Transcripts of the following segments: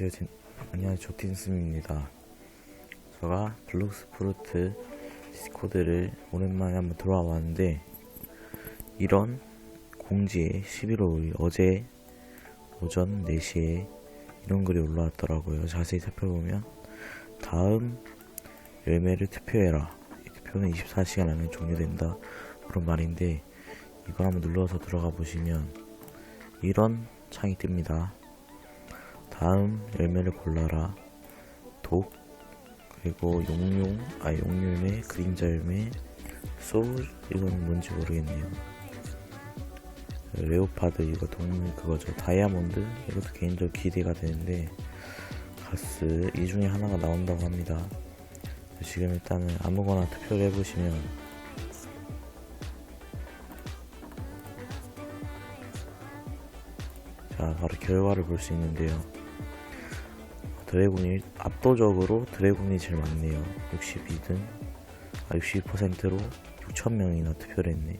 안녕하세요. 진, 안녕하세요. 조틴스입니다. 제가 블록스프루트 디스코드를 오랜만에 한번 들어와 봤는데 이런 공지에 11월 5일 어제 오전 4시에 이런 글이 올라왔더라고요. 자세히 살펴보면 다음 열매를 투표해라. 이 투표는 24시간 안에 종료된다. 그런 말인데 이걸 한번 눌러서 들어가 보시면 이런 창이 뜹니다. 다음 열매를 골라라. 독 그리고 용용 아 용열매 그림자 열매 소울 이건 뭔지 모르겠네요. 레오파드 이거 동물 그거죠. 다이아몬드 이것도 개인적으로 기대가 되는데 가스 이 중에 하나가 나온다고 합니다. 지금 일단은 아무거나 투표를 해보시면 자 바로 결과를 볼 수 있는데요. 드래곤이 압도적으로 드래곤이 제일 많네요. 62등, 아 62%로 6천 명이나 투표를 했네.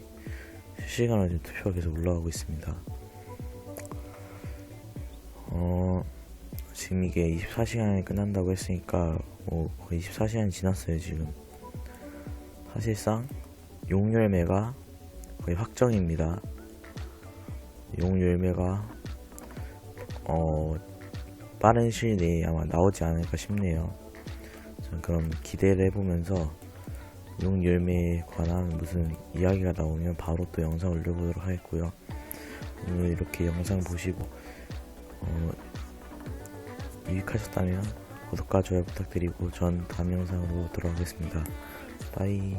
실시간으로 지금 투표가 계속 올라가고 있습니다. 어 지금 이게 24시간이 끝난다고 했으니까 뭐 거의 24시간이 지났어요 지금. 사실상 용열매가 거의 확정입니다. 용열매가 어 빠른 시일 내에 아마 나오지 않을까 싶네요. 전 그럼 기대를 해보면서 용 열매에 관한 무슨 이야기가 나오면 바로 또 영상 올려보도록 하겠고요. 오늘 이렇게 영상 보시고 어, 유익하셨다면 구독과 좋아요 부탁드리고 전 다음 영상으로 돌아오겠습니다. 빠이.